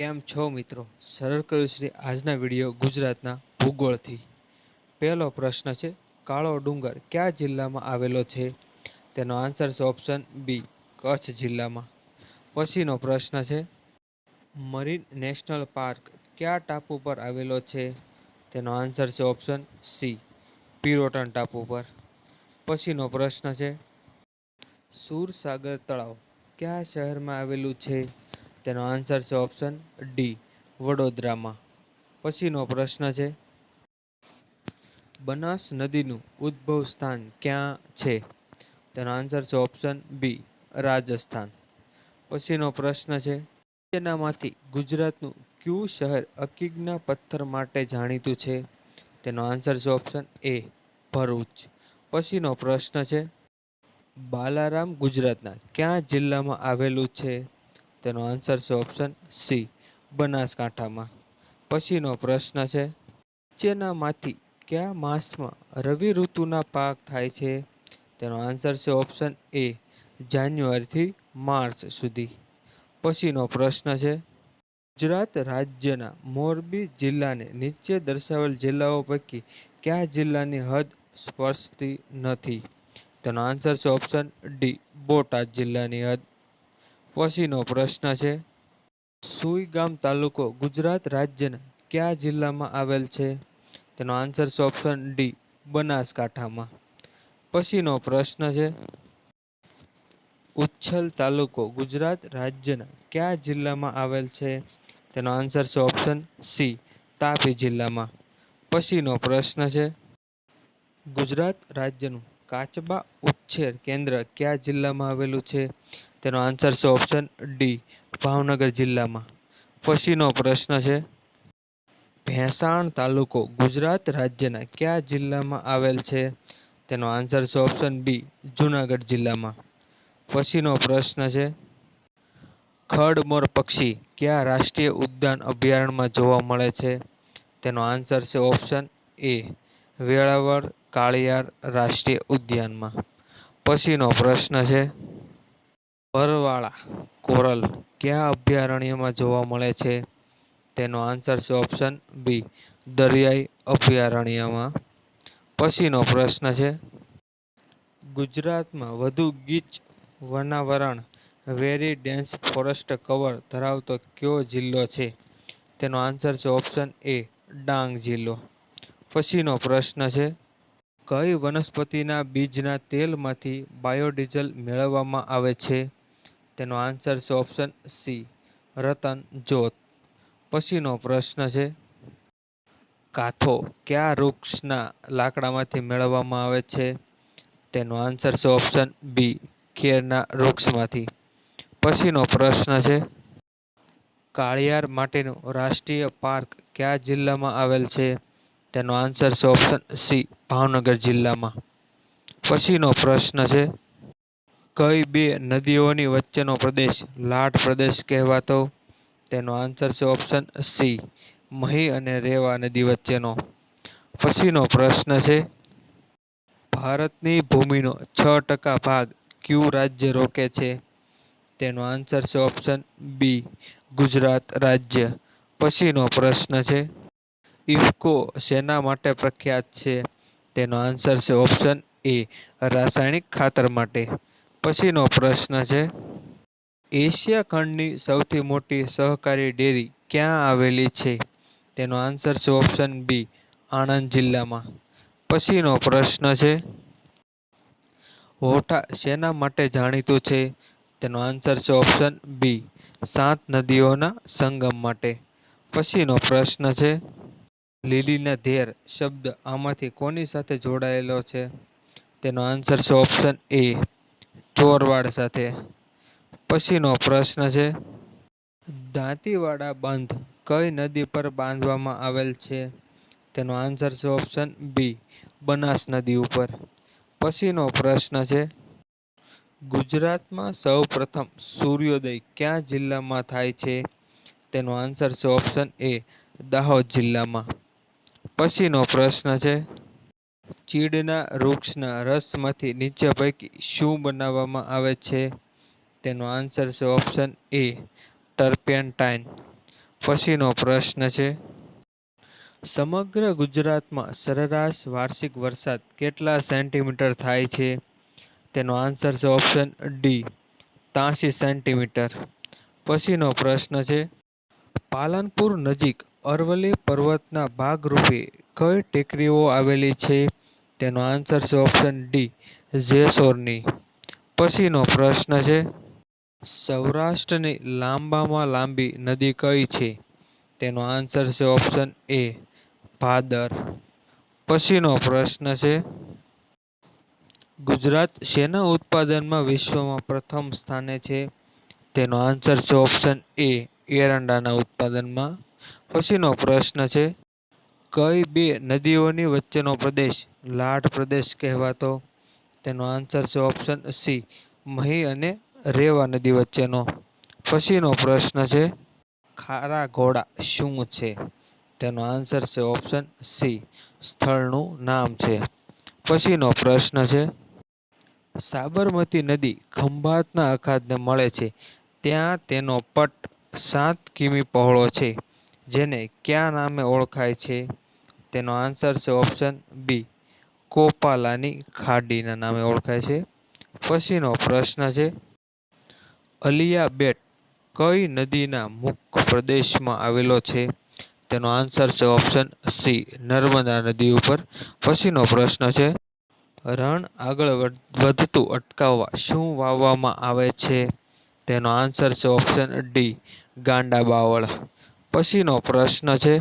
કેમ છો મિત્રો? સરળ કર્યું શ્રી આજના વીડિયો ગુજરાતના ભૂગોળથી. પહેલો પ્રશ્ન છે, કાળો ડુંગર કયા જિલ્લામાં આવેલો છે? તેનો આન્સર છે ઓપ્શન બી, કચ્છ જિલ્લામાં. પછીનો પ્રશ્ન છે, મરીન નેશનલ પાર્ક કયા ટાપુ પર આવેલો છે? તેનો આન્સર છે ઓપ્શન સી, પિરોટન ટાપુ પર. પછીનો પ્રશ્ન છે, સુરસાગર તળાવ કયા શહેરમાં આવેલું છે? તેનો આન્સર છે ઓપ્શન ડી વડોદરામાં. પછીનો પ્રશ્ન છે, બનાસ નદીનું ઉદ્ભવ સ્થાન ક્યાં છે? તેનો આન્સર છે ઓપ્શન બી રાજસ્થાન. પછીનો પ્રશ્ન છે, તેનામાંથી ગુજરાતનું ક્યુ શહેર અકીગના પથ્થર માટે જાણીતું છે? તેનો આન્સર છે ઓપ્શન એ ભરૂચ. પછીનો પ્રશ્ન છે, બાલારામ ગુજરાતના ક્યાં જિલ્લામાં આવેલું છે? તેનો આન્સર છે ઓપ્શન સી બનાસકાંઠામાં. પછીનો પ્રશ્ન છે નીચેનામાંથી કયા માસમાં રવિ ઋતુના પાક થાય છે? તેનો આન્સર છે ઓપ્શન એ જાન્યુઆરીથી માર્ચ સુધી. પછીનો પ્રશ્ન છે, ગુજરાત રાજ્યના મોરબી જિલ્લાને નીચે દર્શાવેલ જિલ્લાઓ પૈકી કયા જિલ્લાની હદ સ્પર્શતી નથી? તેનો આન્સર છે ઓપ્શન ડી બોટાદ જિલ્લાની હદ. પછીનો પ્રશ્ન છે. સુઈગામ તાલુકો ગુજરાત રાજ્યના કયા જિલ્લામાં આવેલ છે? તેનો આન્સર છે ઓપ્શન ડી બનાસકાંઠામાં. પછીનો પ્રશ્ન છે, ઉચ્છલ તાલુકો ગુજરાત રાજ્યના કયા જિલ્લામાં આવેલ છે? તેનો આન્સર છે ઓપ્શન સી તાપી જિલ્લામાં. પછીનો પ્રશ્ન છે, ગુજરાત રાજ્યનું કાચબા ઉછેર કેન્દ્ર કયા જિલ્લામાં આવેલું છે? તેનો આન્સર છે ઓપ્શન ડી ભાવનગર જિલ્લામાં. પછીનો પ્રશ્ન છે, ભેંસાણ તાલુકો ગુજરાત રાજ્યના કયા જિલ્લામાં આવેલ છે? તેનો આન્સર છે ઓપ્શન બી જુનાગઢ જિલ્લામાં. પછીનો પ્રશ્ન છે ખડમોર પક્ષી કયા રાષ્ટ્રીય ઉદ્યાન અભયારણ્યમાં જોવા મળે છે? તેનો આન્સર છે ઓપ્શન એ વેળાવળ કાળિયાર રાષ્ટ્રીય ઉદ્યાનમાં. પછીનો પ્રશ્ન છે પરવાળા, કોરલ કયા અભયારણ્યમાં જોવા મળે છે? તેનો આન્સર છે ઓપ્શન બી, દરિયાઈ અભયારણ્યમાં. પછીનો પ્રશ્ન છે, ગુજરાતમાં વધુ ગીચ વનાવરણ, વેરી ડેન્સ ફોરેસ્ટ કવર ધરાવતો કયો જિલ્લો છે? તેનો આન્સર છે ઓપ્શન એ, ડાંગ જિલ્લો. પછીનો પ્રશ્ન છે, કઈ વનસ્પતિના બીજના તેલમાંથી બાયોડીઝલ મેળવવામાં આવે છે? તેનો આન્સર છે ઓપ્શન સી રતન જોત પછીનો પ્રશ્ન છે કાથો કયા વૃક્ષના લાકડામાંથી મેળવવામાં આવે છે? તેનો આન્સર છે ઓપ્શન બી ખેરના વૃક્ષમાંથી. પછીનો પ્રશ્ન છે, કાળિયાર માટેનું રાષ્ટ્રીય પાર્ક કયા જિલ્લામાં આવેલ છે? તેનો આન્સર છે ઓપ્શન સી ભાવનગર જિલ્લામાં. પછીનો પ્રશ્ન છે કઈ બે નદીઓની વચ્ચેનો પ્રદેશ લાટ પ્રદેશ કહેવાતો? તેનો આન્સર છે ઓપ્શન સી મહી અને રેવા નદી વચ્ચેનો. પછીનો પ્રશ્ન છે, ભારતની ભૂમિનો છ ટકા ભાગ ક્યુ રાજ્ય રોકે છે? તેનો આન્સર છે ઓપ્શન બી ગુજરાત રાજ્ય. પછીનો પ્રશ્ન છે, ઇફકો શેના માટે પ્રખ્યાત છે? તેનો આન્સર છે ઓપ્શન એ રાસાયણિક ખાતર માટે. પછીનો પ્રશ્ન છે, એશિયા ખંડની સૌથી મોટી સહકારી ડેરી ક્યાં આવેલી છે? તેનો આન્સર છે ઓપ્શન બી, આણંદ જિલ્લામાં. પછીનો પ્રશ્ન છે, હોઠા શેના માટે જાણીતું છે? તેનો આન્સર છે ઓપ્શન બી, સાત નદીઓના સંગમ માટે. પછીનો પ્રશ્ન છે, લીલીના ધેર શબ્દ આમાંથી કોની સાથે જોડાયેલો છે? તેનો આન્સર છે ઓપ્શન એ ચોરવાડ સાથે. પછીનો પ્રશ્ન છે, દાંતીવાડા બંધ કઈ નદી પર બાંધવામાં આવેલ છે? તેનો આન્સર છે ઓપ્શન બી બનાસ નદી ઉપર. પછીનો પ્રશ્ન છે, ગુજરાતમાં સૌપ્રથમ સૂર્યોદય ક્યાં જિલ્લામાં થાય છે? તેનો આન્સર છે ઓપ્શન એ દાહોદ જિલ્લામાં. પછીનો પ્રશ્ન છે ચીડના વૃક્ષના રસમાંથી નીચે પૈકી શું બનાવવામાં આવે છે? તેનો આન્સર છે ઓપ્શન એ ટર્પેન્ટાઇન પછીનો પ્રશ્ન છે, સમગ્ર ગુજરાતમાં સરેરાશ વાર્ષિક વરસાદ કેટલા સેન્ટીમીટર થાય છે? તેનો આન્સર છે ઓપ્શન ડી ત્યાંસી સેન્ટીમીટર પછીનો પ્રશ્ન છે, પાલનપુર નજીક અરવલ્લી પર્વતના ભાગરૂપે કઈ ટેકરીઓ આવેલી છે? તેનો આન્સર છે ઓપ્શન ડી, જેસોરની. પછીનો પ્રશ્ન છે, સૌરાષ્ટ્રની લાંબામાં લાંબી નદી કઈ છે? તેનો આન્સર છે ઓપ્શન એ, ભાદર. પછીનો પ્રશ્ન છે, ગુજરાત શેના ઉત્પાદનમાં વિશ્વમાં પ્રથમ સ્થાને છે? તેનો આન્સર છે ઓપ્શન એ, એરંડાના ઉત્પાદનમાં. પછીનો પ્રશ્ન છે, કઈ બે નદીઓની વચ્ચેનો પ્રદેશ લાટ પ્રદેશ કહેવાતો? તેનો આન્સર છે ઓપ્શન સી, મહી અને રેવા નદી વચ્ચેનો. પછીનો પ્રશ્ન છે, ખારા ઘોડા શું છે? તેનો આન્સર છે ઓપ્શન સી, સ્થળનું નામ છે. પછીનો પ્રશ્ન છે, સાબરમતી નદી ખંભાતના અખાતને મળે છે, ત્યાં તેનો પટ સાત કિમી પહોળો છે. જેને કયા નામે ઓળખાય છે? તેનો આન્સર છે ઓપ્શન બી કોપાલાની ખાડીના નામે ઓળખાય છે. પછીનો પ્રશ્ન છે અલિયા બેટ કઈ નદીના મુખ પ્રદેશમાં આવેલો છે? તેનો આન્સર છે ઓપ્શન સી નર્મદા નદી ઉપર. પછીનો પ્રશ્ન છે, રણ આગળ વધતું અટકાવવા શું વાવવામાં આવે છે? તેનો આન્સર છે ઓપ્શન ડી ગાંડા બાવળ. પછીનો પ્રશ્ન છે.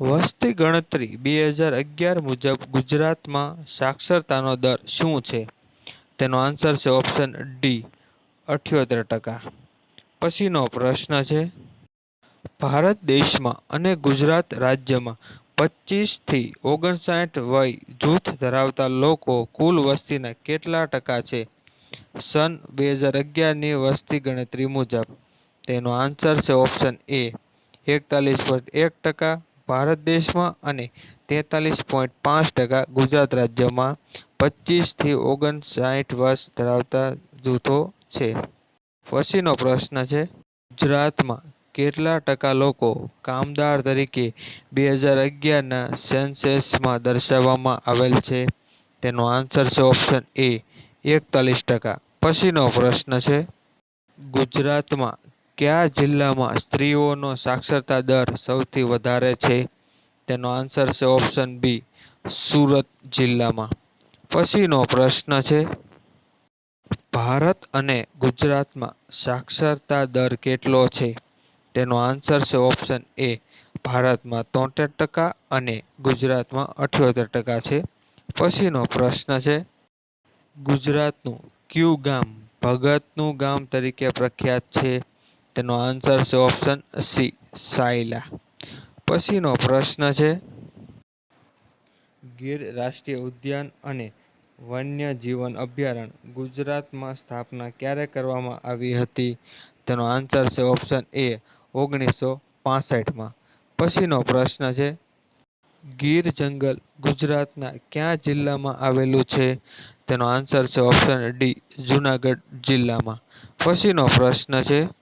વસ્તી ગણતરી બે હજાર અગિયાર મુજબ ગુજરાતમાં સાક્ષરતાનો દર શું છે? તેનો આન્સર છે ઓપ્શન ડી, અઠ્યોતેર ટકા. પછીનો પ્રશ્ન છે, ભારત દેશમાં અને ગુજરાત રાજ્યમાં પચીસથી ઓગણસાઠ વય જૂથ ધરાવતા લોકો કુલ વસ્તીના કેટલા ટકા છે? સન બે હજાર અગિયારની વસ્તી ગણતરી મુજબ. તેનો આન્સર છે ઓપ્શન એ એકતાલીસ પોઈન્ટ એક ટકા ભારત દેશમાં અને તેતાલીસ પોઈન્ટ પાંચ ટકા ગુજરાત રાજ્યમાં પચીસથી ઓગણસાઠ વર્ષ ધરાવતા જૂથો છે. પછીનો પ્રશ્ન છે, ગુજરાતમાં કેટલા ટકા લોકો કામદાર તરીકે બે હજાર અગિયારના સેન્સેસમાં દર્શાવવામાં આવેલ છે? તેનો આન્સર છે ઓપ્શન એ એકતાલીસ ટકા. પછીનો પ્રશ્ન છે, ગુજરાતમાં કયા જિલ્લામાં સ્ત્રીઓનો સાક્ષરતા દર સૌથી વધારે છે? તેનો આન્સર છે ઓપ્શન બી, સુરત જિલ્લામાં. પછીનો પ્રશ્ન છે, ભારત અને ગુજરાતમાં સાક્ષરતા દર કેટલો છે? તેનો આન્સર છે ઓપ્શન એ, ભારતમાં તોતેર ટકા અને ગુજરાતમાં અઠ્યોતેર ટકા છે. પછીનો પ્રશ્ન છે, ગુજરાતનું ક્યુ ગામ ભગતનું ગામ તરીકે પ્રખ્યાત છે? તેનો આન્સર છે ઓપ્શન સી સાયલા. પછીનો પ્રશ્ન છે, ગીર રાષ્ટ્રીય ઉદ્યાન અને વન્યજીવન અભયારણ્ય ગુજરાતમાં સ્થાપના ક્યારે કરવામાં આવી હતી? તેનો આન્સર છે ઓપ્શન એ ઓગણીસો પાસઠમાં. પછીનો પ્રશ્ન છે, ગીર જંગલ ગુજરાતના ક્યાં જિલ્લામાં આવેલું છે? તેનો આન્સર છે ઓપ્શન ડી જુનાગઢ જિલ્લામાં. પછીનો પ્રશ્ન છે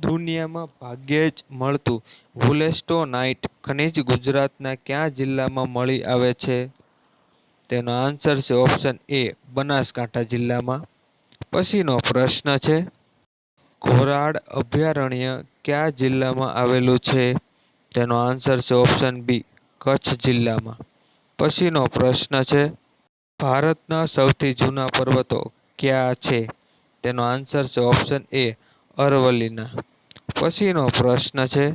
દુનિયામાં ભાગ્યે જ મળતું. વુલેસ્ટોનાઇટ ખનિજ ગુજરાતના કયા જિલ્લામાં મળી આવે છે? તેનો આન્સર છે ઓપ્શન એ, બનાસકાંઠા જિલ્લામાં. પછીનો પ્રશ્ન છે ઘોરાડ અભયારણ્ય કયા જિલ્લામાં આવેલું છે? તેનો આન્સર છે ઓપ્શન બી, કચ્છ જિલ્લામાં. પછીનો પ્રશ્ન છે, ભારતના સૌથી જૂના પર્વતો કયા છે? તેનો આન્સર છે ઓપ્શન એ, અરવલ્લીના. પછીનો પ્રશ્ન છે.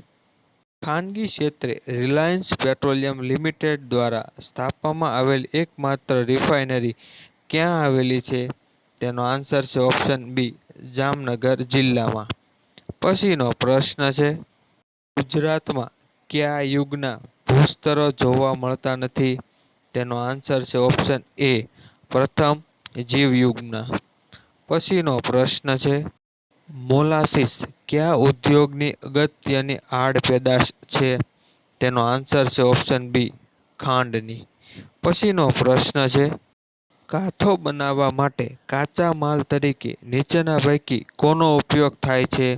ખાનગી ક્ષેત્રે રિલાયન્સ પેટ્રોલિયમ લિમિટેડ દ્વારા સ્થાપવામાં આવેલ એકમાત્ર રિફાઇનરી ક્યાં આવેલી છે? તેનો આન્સર છે ઓપ્શન બી, જામનગર જિલ્લામાં. પછીનો પ્રશ્ન છે, ગુજરાતમાં કયા યુગના ભૂસ્તરો જોવા મળતા નથી? તેનો આન્સર છે ઓપ્શન એ, પ્રથમ જીવયુગના. પછીનો પ્રશ્ન છે મોલાસીસ, કયા ઉદ્યોગની અગત્યની આડ પેદાશ છે? તેનો આન્સર છે ઓપ્શન બી, ખાંડની. પછીનો પ્રશ્ન છે, કાથો બનાવવા માટે કાચા માલ તરીકે નીચેના પૈકી કોનો ઉપયોગ થાય છે?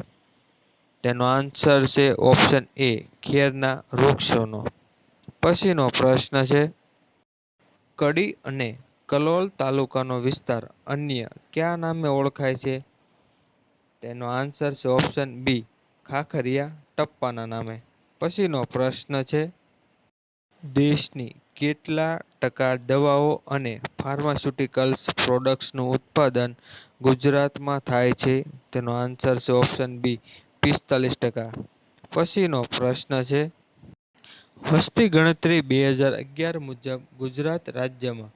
તેનો આન્સર છે ઓપ્શન એ, ખેરના વૃક્ષોનો. પછીનો પ્રશ્ન છે, કડી અને કલોલ તાલુકાનો વિસ્તાર અન્ય કયા નામે ઓળખાય છે? તેનો આન્સર છે ઓપ્શન બી ખાખરિયા ટપ્પાના નામે. પછીનો પ્રશ્ન છે, દેશની કેટલા ટકા દવાઓ અને ફાર્માસ્યુટિકલ્સ પ્રોડક્ટ્સનું ઉત્પાદન ગુજરાતમાં થાય છે? તેનો આન્સર છે ઓપ્શન બી પિસ્તાલીસ ટકા. પછીનો પ્રશ્ન છે, વસ્તી ગણતરી બે હજાર અગિયાર મુજબ ગુજરાત રાજ્યમાં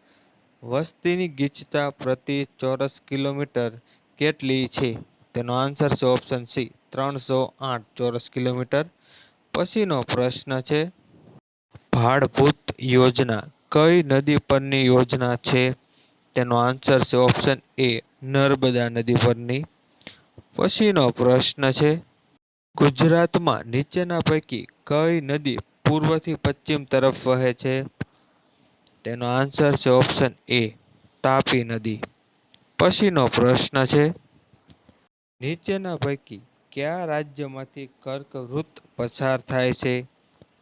વસ્તીની ગીચતા પ્રતિ ચોરસ કિલોમીટર કેટલી છે? તેનો આન્સર છે ઓપ્શન સી ત્રણસો આઠ ચોરસ કિલોમીટર. પછીનો પ્રશ્ન છે, ભાડભૂત યોજના કઈ નદી પરની યોજના છે? તેનો આન્સર છે ઓપ્શન એ નર્મદા નદી પરની. પછીનો પ્રશ્ન છે, ગુજરાતમાં નીચેના પૈકી કઈ નદી પૂર્વથી પશ્ચિમ તરફ વહે છે? તેનો આન્સર છે ઓપ્શન એ તાપી નદી. પછીનો પ્રશ્ન છે નીચેના પૈકી કયા રાજ્યમાંથી કર્કવૃત પસાર થાય છે?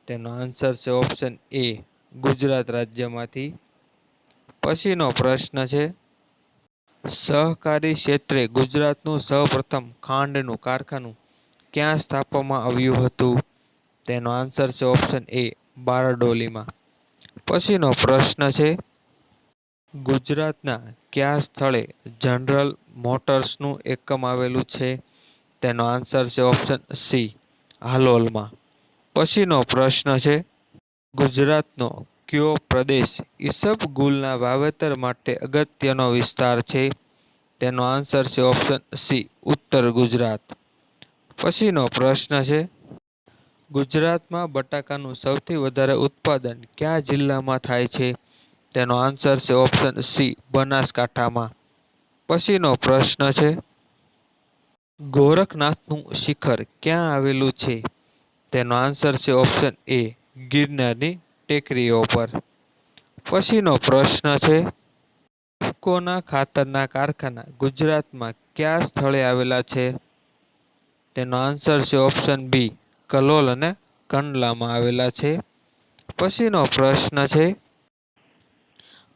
તેનો આન્સર છે ઓપ્શન એ, ગુજરાત રાજ્યમાંથી. પછીનો પ્રશ્ન છે, સહકારી ક્ષેત્રે ગુજરાતનું સૌપ્રથમ ખાંડનું કારખાનું ક્યાં સ્થાપવામાં આવ્યું હતું? તેનો આન્સર છે ઓપ્શન એ, બારડોલીમાં. પછીનો પ્રશ્ન છે ગુજરાતના કયા સ્થળે જનરલ મોટર્સનું એકમ આવેલું છે? તેનો આન્સર છે ઓપ્શન સી, હાલોલમાં. પછીનો પ્રશ્ન છે, ગુજરાતનો કયો પ્રદેશ ઈસબગુલના વાવેતર માટે અગત્યનો વિસ્તાર છે? તેનો આન્સર છે ઓપ્શન સી, ઉત્તર ગુજરાત. પછીનો પ્રશ્ન છે, ગુજરાતમાં બટાકાનું સૌથી વધારે ઉત્પાદન કયા જિલ્લામાં થાય છે? તેનો આન્સર છે ઓપ્શન સી બનાસકાંઠામાં. પછીનો પ્રશ્ન છે, ગોરખનાથનું શિખર ક્યાં આવેલું છે? તેનો આન્સર છે ઓપ્શન એ ગિરનારની ટેકરીઓ પર. પછીનો પ્રશ્ન છે ઇફકોના ખાતરના કારખાના ગુજરાતમાં કયા સ્થળે આવેલા છે? તેનો આન્સર છે ઓપ્શન બી કલોલ અને કંડલામાં આવેલા છે. પછીનો પ્રશ્ન છે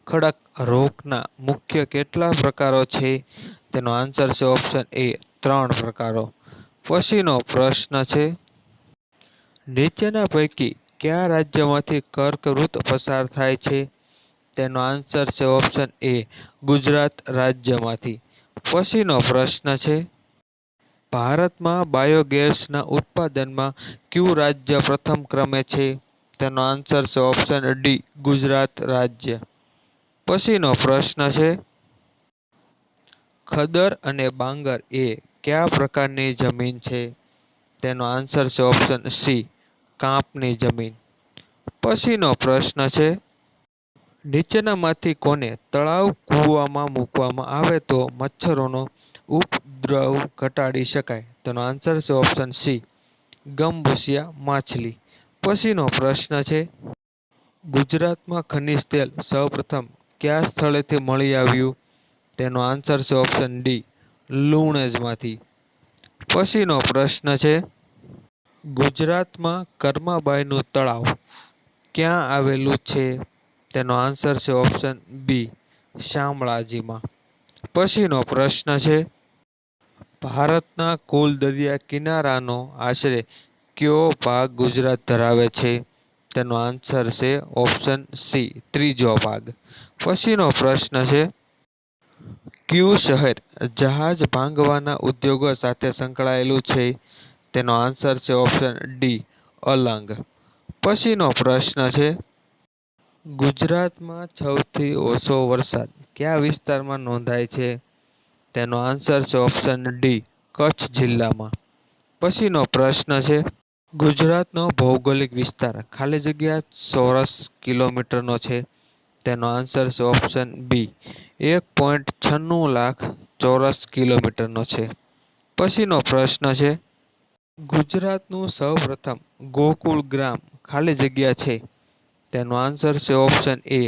ખડક રોગના મુખ્ય કેટલા પ્રકારો છે? તેનો આન્સર છે ઓપ્શન એ ત્રણ પ્રકારો. પછીનો પ્રશ્ન છે, નીચેના પૈકી કયા રાજ્યમાંથી કર્કવૃત પસાર થાય છે? તેનો આન્સર છે ઓપ્શન એ ગુજરાત રાજ્યમાંથી. પછીનો પ્રશ્ન છે, ભારતમાં બાયોગેસના ઉત્પાદનમાં કયું રાજ્ય પ્રથમ ક્રમે છે? તેનો આન્સર છે ઓપ્શન ડી ગુજરાત રાજ્ય. પછીનો પ્રશ્ન છે, ખદર અને બાંગર એ કયા પ્રકારની જમીન છે? તેનો આન્સર છે ઓપ્શન સી, કાંપની જમીન. પછીનો પ્રશ્ન છે, નીચેનામાંથી કોને તળાવ કૂવામાં મૂકવામાં આવે તો મચ્છરોનો ઉપદ્રવ ઘટાડી શકાય? તેનો આન્સર છે ઓપ્શન સી ગમભૂસિયા માછલી. પછીનો પ્રશ્ન છે, ગુજરાતમાં ખનિજ તેલ સૌપ્રથમ કયા સ્થળેથી મળી આવ્યું? તેનો આન્સર છે ઓપ્શન ડી લુણેજમાંથી. પછીનો પ્રશ્ન છે, ગુજરાતમાં કર્માબાઈનું તળાવ ક્યાં આવેલું છે? તેનો આન્સર છે ઓપ્શન બી શામળાજીમાં. પછીનો પ્રશ્ન છે, ભારતના કુલ દરિયા કિનારાનો આશરે કયો ભાગ ગુજરાત ધરાવે છે? તેનો આન્સર છે ઓપ્શન સી ત્રીજો ભાગ. પછીનો પ્રશ્ન છે, ક્યુ શહેર જહાજ ભાંગવાના ઉદ્યોગો સાથે સંકળાયેલું છે? તેનો આન્સર છે ઓપ્શન ડી અલંગ. પછીનો પ્રશ્ન છે, ગુજરાતમાં સૌથી ઓછો વરસાદ કયા વિસ્તારમાં નોંધાય છે? તેનો આન્સર છે ઓપ્શન ડી કચ્છ જિલ્લામાં. પછીનો પ્રશ્ન છે ગુજરાતનો ભૌગોલિક વિસ્તાર ખાલી જગ્યા ચોરસ કિલોમીટરનો છે. તેનો આન્સર છે ઓપ્શન બી એક પોઈન્ટ છન્નું લાખ ચોરસ કિલોમીટરનો છે. પછીનો પ્રશ્ન છે, ગુજરાતનું સૌપ્રથમ ગોકુળ ગ્રામ ખાલી જગ્યા છે? તેનો આન્સર છે ઓપ્શન એ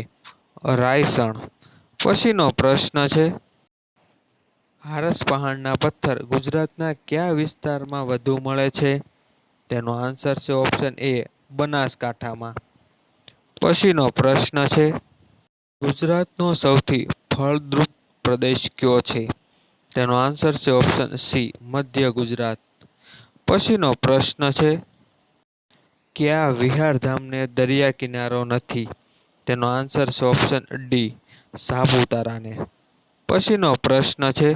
રાયસણ. પછીનો પ્રશ્ન છે, હારસ પહાડના પથ્થર ગુજરાતના કયા વિસ્તારમાં વધુ મળે છે? તેનો આન્સર છે ઓપ્શન એ બનાસકાંઠામાં. પછીનો પ્રશ્ન છે, ગુજરાતનો સૌથી ફળદ્રુપ પ્રદેશ કયો છે? તેનો આન્સર છે ઓપ્શન સી મધ્ય ગુજરાત. પછીનો પ્રશ્ન છે, કયા વિહારધામને દરિયા કિનારો નથી? તેનો આન્સર છે ઓપ્શન ડી સાપુતારાને. પછીનો પ્રશ્ન છે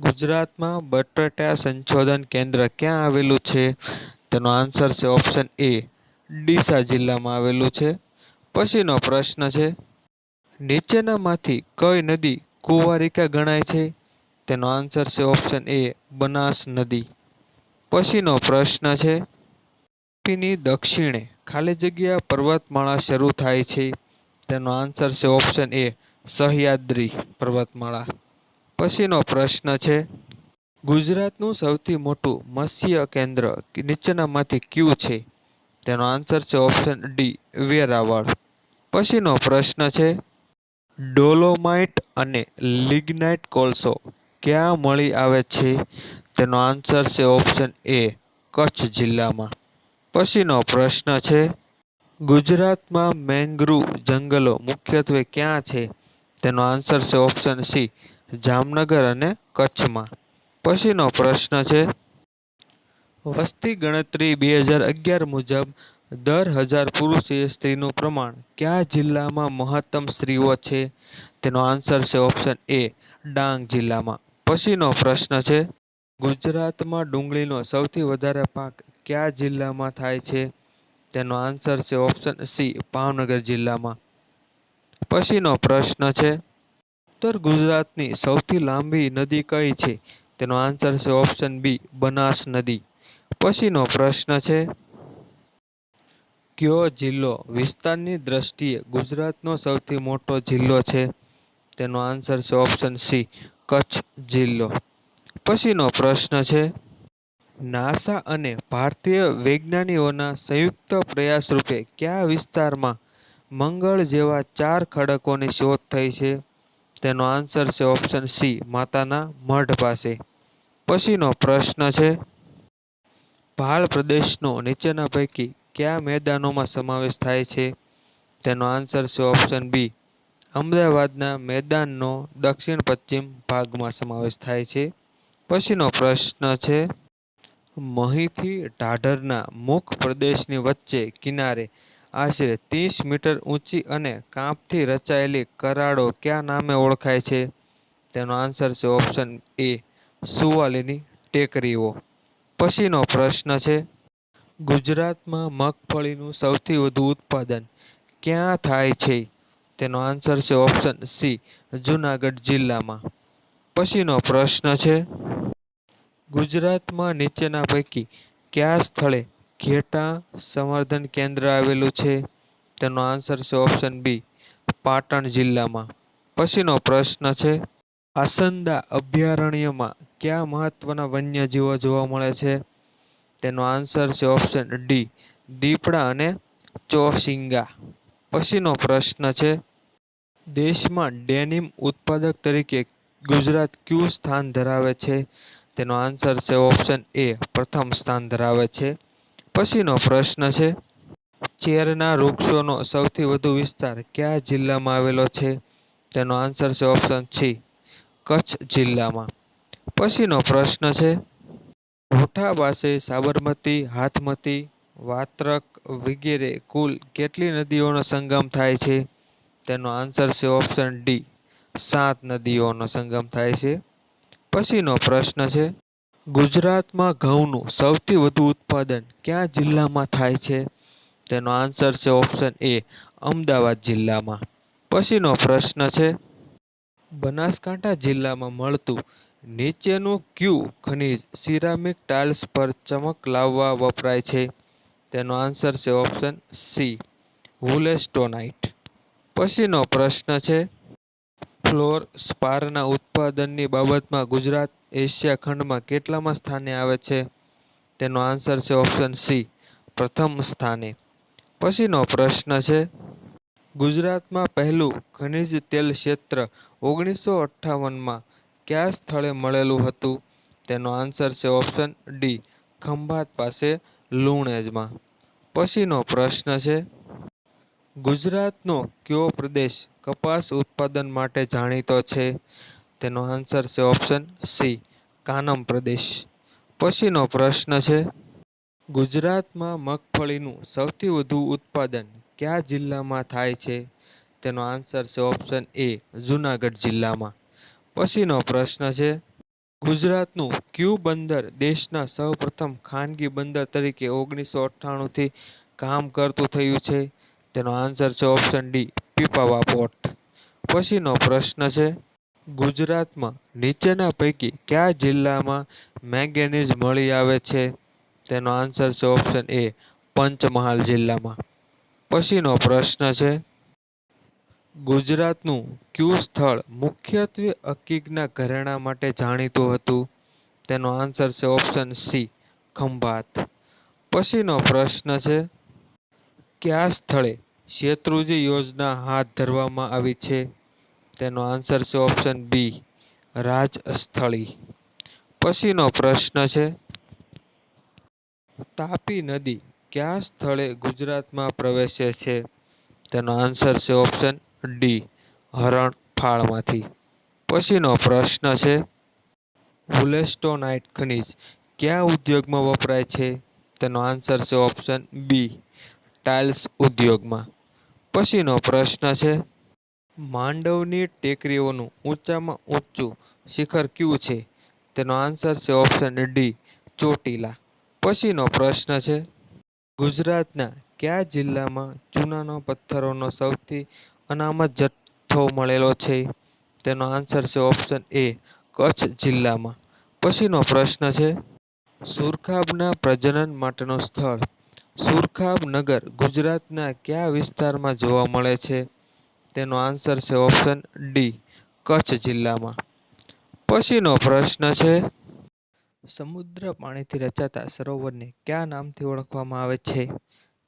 ગુજરાતમાં બટાટા સંશોધન કેન્દ્ર ક્યાં આવેલું છે? તેનો આન્સર છે ઓપ્શન એ, ડીસા જિલ્લામાં આવેલું છે. પછીનો પ્રશ્ન છે, નીચેનામાંથી કઈ નદી કુંવારિકા ગણાય છે? તેનો આન્સર છે ઓપ્શન એ, બનાસ નદી. પછીનો પ્રશ્ન છે યુપીની દક્ષિણે ખાલી જગ્યા પર્વતમાળા શરૂ થાય છે. તેનો આન્સર છે ઓપ્શન એ, સહ્યાદ્રી પર્વતમાળા. પછીનો પ્રશ્ન છે. ગુજરાતનું સૌથી મોટું મત્સ્ય કેન્દ્ર નીચેનામાંથી કયું છે? તેનો આન્સર છે ઓપ્શન ડી, વેરાવળ. પછીનો પ્રશ્ન છે, ડોલોમાઇટ અને લિગ્નાઇટ કોલસો ક્યાં મળી આવે છે? તેનો આન્સર છે ઓપ્શન એ, કચ્છ જિલ્લામાં. પછીનો પ્રશ્ન છે, ગુજરાતમાં મેંગ્રુવ જંગલો મુખ્યત્વે ક્યાં છે? તેનો આન્સર છે ઓપ્શન સી જામનગર અને કચ્છમાં. પછીનો પ્રશ્ન છે. વસ્તી ગણતરી બે હજાર અગિયાર મુજબ દર હજાર પુરુષે સ્ત્રીનું પ્રમાણ કયા જિલ્લામાં મહત્તમ સ્ત્રીઓ છે? તેનો આન્સર છે ઓપ્શન એ, ડાંગ જિલ્લામાં. પછીનો પ્રશ્ન છે, ગુજરાતમાં ડુંગળીનો સૌથી વધારે પાક કયા જિલ્લામાં થાય છે? તેનો આન્સર છે ઓપ્શન સી, ભાવનગર જિલ્લામાં. પછીનો પ્રશ્ન છે ઉત્તર ગુજરાતની સૌથી લાંબી નદી કઈ છે? તેનો આન્સર છે ઓપ્શન બી બનાસ નદી. પછીનો પ્રશ્ન છે, કયો જિલ્લો વિસ્તારની દ્રષ્ટિએ ગુજરાતનો સૌથી મોટો જિલ્લો છે? તેનો આન્સર છે ઓપ્શન સી કચ્છ જિલ્લો. પછીનો પ્રશ્ન છે, નાસા અને ભારતીય વૈજ્ઞાનિકોના સંયુક્ત પ્રયાસ રૂપે કયા વિસ્તારમાં મંગળ જેવા ચાર ખડકોની શોધ થઈ છે? તેનો આન્સર છે ઓપ્શન સી માતાના મઢ પાસે. પછીનો પ્રશ્ન છે, ભાલ પ્રદેશનો નીચેના પૈકી કયા મેદાનોમાં સમાવેશ થાય છે? તેનો આન્સર છે ઓપ્શન બી અમદાવાદના મેદાનનો દક્ષિણ પશ્ચિમ ભાગમાં સમાવેશ થાય છે. પછીનો પ્રશ્ન છે, મહીથી ઢાઢરના મુખ પ્રદેશની વચ્ચે કિનારે આશરે ત્રીસ મીટર ઊંચી અને કાંપથી રચાયેલી કરાડો કયા નામે ઓળખાય છે? તેનો આન્સર છે ઓપ્શન એ સુવાલીની ટેકરીઓ. પછીનો પ્રશ્ન છે, ગુજરાતમાં મગફળીનું સૌથી વધુ ઉત્પાદન ક્યાં થાય છે? તેનો આન્સર છે ઓપ્શન સી, જુનાગઢ જિલ્લામાં. પછીનો પ્રશ્ન છે, ગુજરાતમાં નીચેના પૈકી કયા સ્થળે ઘેટાં સંવર્ધન કેન્દ્ર આવેલું છે. તેનો આન્સર છે ઓપ્શન બી, પાટણ જિલ્લામાં. પછીનો પ્રશ્ન છે, આસંદા અભયારણ્યમાં કયા મહત્વના વન્યજીવો જોવા મળે છે? તેનો આન્સર છે ઓપ્શન ડી, દીપડા અને ચોસિંગા. પછીનો પ્રશ્ન છે, દેશમાં ડેનિમ ઉત્પાદક તરીકે ગુજરાત કયું સ્થાન ધરાવે છે? તેનો આન્સર છે ઓપ્શન એ, પ્રથમ સ્થાન ધરાવે છે. પછીનો પ્રશ્ન છે, ચેરના વૃક્ષોનો સૌથી વધુ વિસ્તાર કયા જિલ્લામાં આવેલો છે? તેનો આન્સર છે ઓપ્શન સી કચ્છ જિલ્લામાં. પછીનો પ્રશ્ન છે મોઠા પાસે સાબરમતી, હાથમતી, વાત્રક વગેરે કુલ કેટલી નદીઓનો સંગમ થાય છે? તેનો આન્સર છે ઓપ્શન ડી સાત નદીઓનો સંગમ થાય છે. પછીનો પ્રશ્ન છે ગુજરાતમાં ઘઉંનું સૌથી વધુ ઉત્પાદન કયા જિલ્લામાં થાય છે? તેનો આન્સર છે ઓપ્શન એ, અમદાવાદ જિલ્લામાં. પછીનો પ્રશ્ન છે, બનાસકાંઠા જિલ્લામાં મળતું નીચેનું ક્યુ ખનિજ સિરામિક ટાઇલ્સ પર ચમક લાવવા વપરાય છે? તેનો આન્સર છે ઓપ્શન સી વુલેસ્ટોનાઇટ પછીનો પ્રશ્ન છે, ફ્લોર સ્પારના ઉત્પાદનની બાબતમાં ગુજરાત એશિયા ખંડમાં કેટલામાં સ્થાને આવે છે? તેનો આન્સર છે ઓપ્શન સી, પ્રથમ સ્થાને. પછીનો પ્રશ્ન છે, ગુજરાતમાં પહેલું ખનિજ તેલ ક્ષેત્ર ઓગણીસો અઠ્ઠાવનમાં કયા સ્થળે મળેલું હતું? તેનો આન્સર છે ઓપ્શન ડી, ખંભાત પાસે, લુણેજમાં. પછીનો પ્રશ્ન છે, ગુજરાતનો કયો પ્રદેશ કપાસ ઉત્પાદન માટે જાણીતો છે? તેનો આન્સર છે ઓપ્શન સી કાનમ પ્રદેશ. પછીનો પ્રશ્ન છે, ગુજરાતમાં મગફળીનું સૌથી વધુ ઉત્પાદન કયા જિલ્લામાં થાય છે? તેનો આન્સર છે ઓપ્શન એ જુનાગઢ જિલ્લામાં. પછીનો પ્રશ્ન છે, ગુજરાતનું ક્યુ બંદર દેશના સૌપ્રથમ ખાનગી બંદર તરીકે ઓગણીસો અઠ્ઠાણુંથી કામ કરતું થયું છે? તેનો આન્સર છે ઓપ્શન ડી પીપાવા પોર્ટ પછીનો પ્રશ્ન છે ગુજરાતમાં નીચેના પૈકી કયા જિલ્લામાં મેંગેનીઝ મળી આવે છે? તેનો આન્સર છે ઓપ્શન એ પંચમહાલ જિલ્લામાં. પછીનો પ્રશ્ન છે, ગુજરાતનું કયું સ્થળ મુખ્યત્વે અકીકના ઘરેણાં માટે જાણીતું હતું? તેનો આન્સર છે ઓપ્શન સી, ખંભાત. પછીનો પ્રશ્ન છે, કયા સ્થળે શેત્રુજી યોજના હાથ ધરવામાં આવી છે? તેનો આન્સર છે ઓપ્શન બી રાજસ્થળી. પછીનો પ્રશ્ન છે, તાપી નદી કયા સ્થળે ગુજરાતમાં પ્રવેશે છે? તેનો આન્સર છે ઓપ્શન ડી હરણ ફાળમાંથી પછીનો પ્રશ્ન છે વુલેસ્ટોનાઇટ ખનિજ કયા ઉદ્યોગમાં વપરાય છે? તેનો આન્સર છે ઓપ્શન બી ટાઇલ્સ ઉદ્યોગમાં. પછીનો પ્રશ્ન છે માંડવની ટેકરીઓનું ઊંચામાં ઊંચું શિખર કયું છે? તેનો આન્સર છે ઓપ્શન ડી, ચોટીલા. પછીનો પ્રશ્ન છે, ગુજરાતના કયા જિલ્લામાં ચૂનાનો પથ્થરોનો સૌથી અનામત જથ્થો મળેલો છે? તેનો આન્સર છે ઓપ્શન એ, કચ્છ જિલ્લામાં. પછીનો પ્રશ્ન છે, સુરખાબના પ્રજનન માટેનું સ્થળ. સુરખાબ નગર ગુજરાતના કયા વિસ્તારમાં જોવા મળે છે? તેનો આન્સર છે ઓપ્શન ડી કચ્છ જિલ્લામાં. પછીનો પ્રશ્ન છે, સમુદ્ર પાણીથી રચાતા સરોવરને કયા નામથી ઓળખવામાં આવે છે?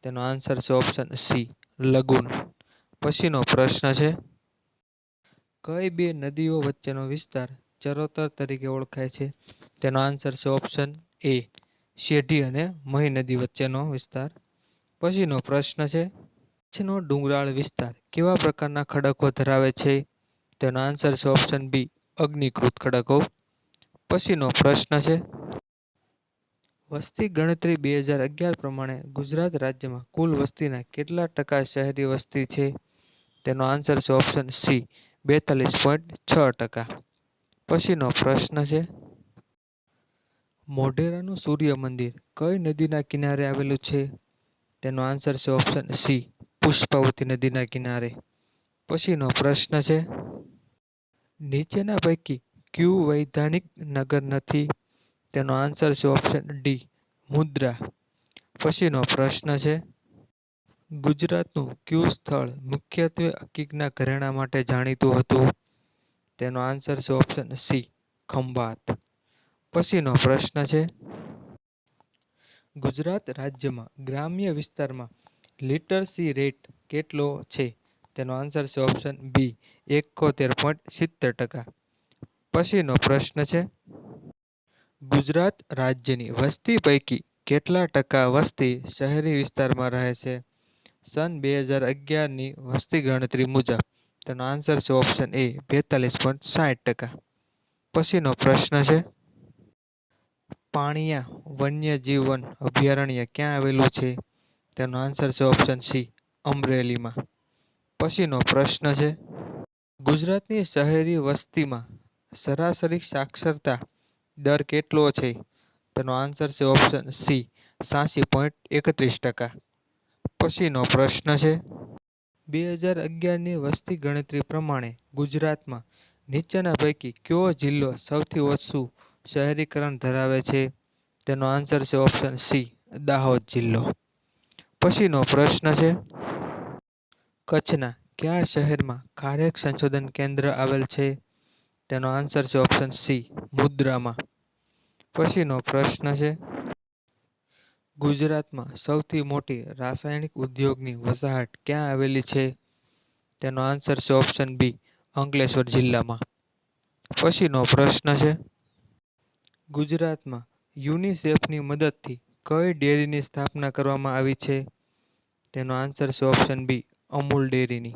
તેનો આન્સર છે ઓપ્શન સી લગુન. પછીનો પ્રશ્ન છે, કઈ બે નદીઓ વચ્ચેનો વિસ્તાર ચરોતર તરીકે ઓળખાય છે? તેનો આન્સર છે ઓપ્શન એ શેઢી અને મહી નદી વચ્ચેનો વિસ્તાર. પછીનો પ્રશ્ન છે કચ્છનો ડુંગરાળ વિસ્તાર કેવા પ્રકારના ખડકો ધરાવે છે? તેનો આન્સર છે ઓપ્શન બી અગ્નિકૃત ખડકો. પછીનો પ્રશ્ન છે. વસ્તી ગણતરી બે હજાર અગિયાર પ્રમાણે ગુજરાત રાજ્યમાં કુલ વસ્તીના કેટલા ટકા શહેરી વસ્તી છે? તેનો આન્સર છે ઓપ્શન સી બેતાલીસ પોઈન્ટ છ ટકા. પછીનો પ્રશ્ન છે. મોઢેરાનું સૂર્ય મંદિર કઈ નદીના કિનારે આવેલું છે? તેનો આન્સર છે ઓપ્શન સી પુષ્પાવતી નદીના કિનારે. પછીનો પ્રશ્ન છે, નીચેના પૈકી ક્યુ વૈધાનિક નગર નથી? તેનો આન્સર છે ઓપ્શન ડી, મુદ્રા. પછીનો પ્રશ્ન છે, ગુજરાતનું કયું સ્થળ મુખ્યત્વે અકીકના ઘરેણાં માટે જાણીતું હતું? તેનો આન્સર છે ઓપ્શન સી, ખંભાત. પછીનો પ્રશ્ન છે, ગુજરાત રાજ્યમાં ગ્રામ્ય વિસ્તારમાં લિટરસી રેટ કેટલો છે? તેનો આન્સર છે ઓપ્શન બી, એકોતેર પોઈન્ટ સિત્તેર ટકા. પછીનો પ્રશ્ન છે, ગુજરાત રાજ્યની વસ્તી પૈકી કેટલા ટકા વસ્તી શહેરી વિસ્તારમાં રહે છે? સન બે હજાર અગિયારની વસ્તી ગણતરી મુજબ, તેનો આન્સર છે ઓપ્શન એ, બેતાલીસ પોઈન્ટ સાઠ ટકા. પછીનો પ્રશ્ન છે, પાણિયા વન્યજીવન અભયારણ્ય ક્યાં આવેલું છે? તેનો આન્સર છે ઓપ્શન સી અમરેલીમાં. પછીનો પ્રશ્ન છે, ગુજરાતની શહેરી વસ્તીમાં સરાસરી સાક્ષરતા દર કેટલો છે? તેનો આન્સર છે ઓપ્શન સી સાંસી પોઈન્ટ એકત્રીસ ટકા. પછીનો પ્રશ્ન છે, બે હજાર અગિયારની વસ્તી ગણતરી પ્રમાણે ગુજરાતમાં નીચેના પૈકી કયો જિલ્લો સૌથી ઓછું શહેરીકરણ ધરાવે છે? તેનો આન્સર છે ઓપ્શન સી દાહોદ જિલ્લો. પછીનો પ્રશ્ન છે. કચ્છના કયા શહેરમાં કાર્યક સંશોધન કેન્દ્ર આવેલ છે? તેનો આન્સર છે ઓપ્શન સી, મુદ્રામાં. પછીનો પ્રશ્ન છે. ગુજરાતમાં સૌથી મોટી રાસાયણિક ઉદ્યોગની વસાહત ક્યાં આવેલી છે? તેનો આન્સર છે ઓપ્શન બી, અંકલેશ્વર જિલ્લામાં. પછીનો પ્રશ્ન છે. ગુજરાતમાં યુનિસેફની મદદથી કઈ ડેરીની સ્થાપના કરવામાં આવી છે? તેનો આન્સર છે ઓપ્શન બી, અમૂલ ડેરીની.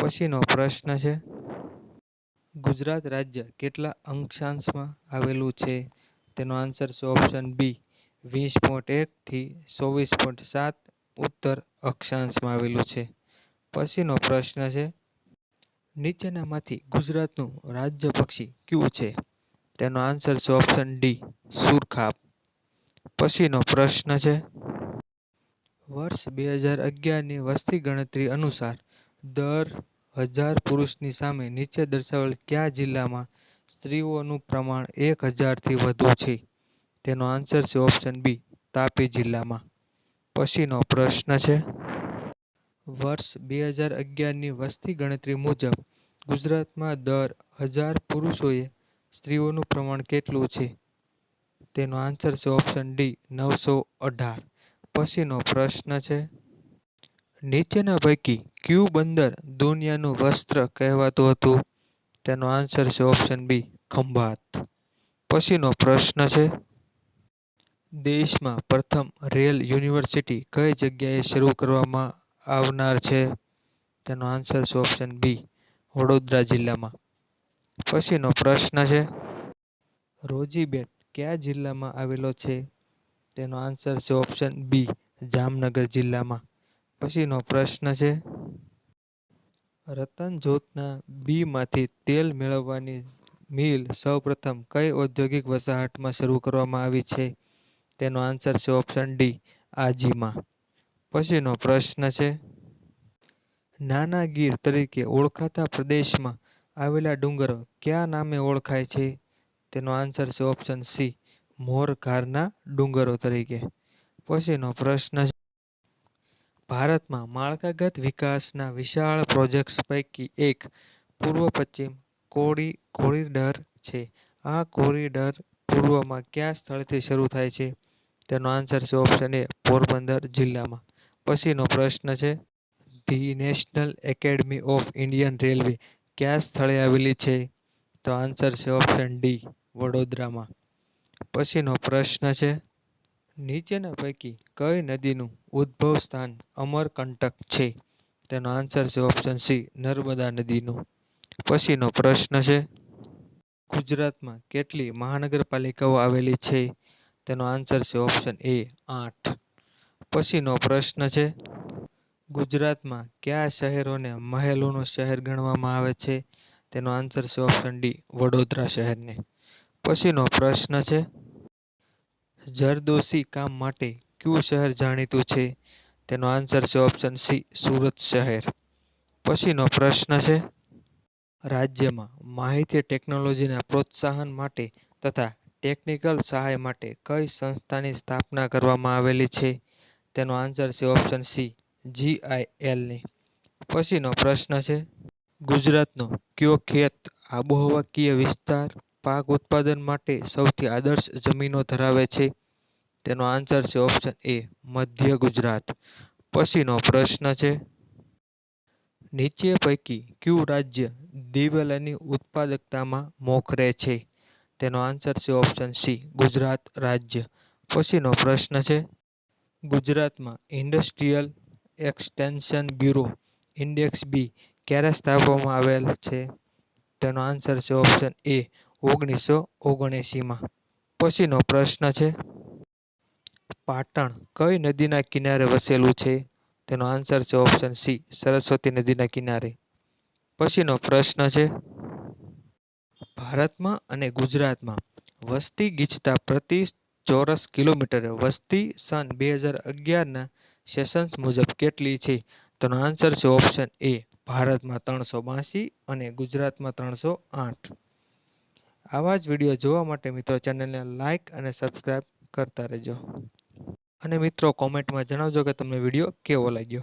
પછીનો પ્રશ્ન છે, ગુજરાત રાજ્ય કેટલા અક્ષાંશમાં આવેલું છે? તેનો આન્સર છે ઓપ્શન બી, વીસ પોઈન્ટ એકથી ચોવીસ પોઈન્ટ સાત ઉત્તર અક્ષાંશમાં આવેલું છે. પછીનો પ્રશ્ન છે, નીચેનામાંથી ગુજરાતનું રાજ્ય પક્ષી કયું છે? તેનો આન્સર છે ઓપ્શન ડી, સુરખાબ. પછીનો પ્રશ્ન છે. વર્ષ બે હજાર અગિયારની વસ્તી ગણતરી અનુસાર દર હજાર પુરુષની સામે નીચે દર્શાવેલ કયા જિલ્લામાં સ્ત્રીઓનું પ્રમાણ એક હજારથી વધુ છે? તેનો આન્સર છે ઓપ્શન બી, તાપી જિલ્લામાં. પછીનો પ્રશ્ન છે. વર્ષ બે હજાર અગિયારની વસ્તી ગણતરી મુજબ ગુજરાતમાં દર હજાર પુરુષોએ સ્ત્રીઓનું પ્રમાણ કેટલું છે? તેનો આન્સર છે ઓપ્શન ડી નવસો અઢાર. પછીનો પ્રશ્ન છે, નીચેના પૈકી ક્યુ બંદર દુનિયાનું વસ્ત્ર કહેવાતું હતું? તેનો આન્સર છે ઓપ્શન બી ખંભાત. પછીનો પ્રશ્ન છે, દેશમાં પ્રથમ રેલ યુનિવર્સિટી કઈ જગ્યાએ શરૂ કરવામાં આવનાર છે? તેનો આન્સર છે ઓપ્શન બી વડોદરા જિલ્લામાં. પછીનો પ્રશ્ન છે, રોજીબેટ કયા જિલ્લામાં આવેલો છે? તેનો આન્સર છે ઓપ્શન બી, જામનગર જિલ્લામાં. પછીનો પ્રશ્ન છે રતન જોતના બીમાંથી તેલ મેળવવાની મિલ સૌપ્રથમ કઈ ઔદ્યોગિક વસાહતમાં શરૂ કરવામાં આવી છે? તેનો આન્સર છે ઓપ્શન ડી, આજીમાં. પછીનો પ્રશ્ન છે નાના ગીર તરીકે ઓળખાતા પ્રદેશમાં આવેલા ડુંગરો કયા નામે ઓળખાય છે? તેનો આન્સર છે ઓપ્શન સી મોરઘારના ડુંગરો તરીકે. પછીનો પ્રશ્ન છે, ભારતમાં માળખાગત વિકાસના વિશાળ પ્રોજેક્ટ્સ પૈકી એક પૂર્વ પશ્ચિમ કોરી કોરિડર છે. આ કોરિડર પૂર્વમાં કયા સ્થળથી શરૂ થાય છે? તેનો આન્સર છે ઓપ્શન એ પોરબંદર જિલ્લામાં. પછીનો પ્રશ્ન છે, the National Academy of Indian Railway કયા સ્થળે આવેલી છે? તો આન્સર છે ઓપ્શન ડી વડોદરામાં. પછીનો પ્રશ્ન છે, નીચેના પૈકી કઈ નદીનું ઉદ્ભવ સ્થાન અમરકંટક છે? તેનો આન્સર છે ઓપ્શન સી નર્મદા નદીનું. પછીનો પ્રશ્ન છે, ગુજરાતમાં કેટલી મહાનગરપાલિકાઓ આવેલી છે? તેનો આન્સર છે ઓપ્શન એ આઠ. પછીનો પ્રશ્ન છે, ગુજરાતમાં કયા શહેરોને મહેલોનું શહેર ગણવામાં આવે છે? તેનો આન્સર છે ઓપ્શન ડી વડોદરા શહેરને. પછીનો પ્રશ્ન છે. જરદોશી કામ માટે કયું શહેર જાણીતું છે? તેનો આન્સર છે ઓપ્શન સી સુરત શહેર. પછીનો પ્રશ્ન છે. રાજ્યમાં માહિતી ટેકનોલોજીના પ્રોત્સાહન માટે તથા ટેકનિકલ સહાય માટે કઈ સંસ્થાની સ્થાપના કરવામાં આવેલી છે? તેનો આન્સર છે ઓપ્શન સી જીઆઈએલની પછીનો પ્રશ્ન છે. ગુજરાતનો કયો ખેત આબોહવાકીય વિસ્તાર પાક ઉત્પાદન માટે સૌથી આદર્શ જમીનો ધરાવે છે. તેનો આન્સર છે ઓપ્શન એ મધ્ય ગુજરાત. પછીનો પ્રશ્ન છે, નીચે પૈકી કયું રાજ્ય દિવેલાની ઉત્પાદકતામાં મોખરે છે? તેનો આન્સર છે ઓપ્શન સી ગુજરાત રાજ્ય. પછીનો પ્રશ્ન છે, ગુજરાતમાં industrial extension bureau index B ક્યારે સ્થાપવામાં આવેલ છે? તેનો આન્સર છે ઓપ્શન એ ઓગણીસો ઓગણએંસીમાં પછીનો પ્રશ્ન છે, પાટણ કઈ નદીના કિનારે વસેલું છે? તેનો આન્સર છે ઓપ્શન સી, સરસ્વતી નદીના કિનારે. પછીનો પ્રશ્ન છે, ભારતમાં અને ગુજરાતમાં વસ્તી ગીચતા પ્રતિ ચોરસ કિલોમીટરે વસ્તી સન બે હજાર અગિયારના સેશન્સ મુજબ કેટલી છે? તેનો આન્સર છે ઓપ્શન એ, ભારતમાં ત્રણસો બાંસી અને ગુજરાતમાં ત્રણસો આઠ. આવા જ વીડિયો જોવા માટે મિત્રો ચેનલને લાઇક અને સબસ્ક્રાઈબ કરતા રહેજો. અને મિત્રો કોમેન્ટમાં જણાવજો કે તમને વીડિયો કેવો લાગ્યો?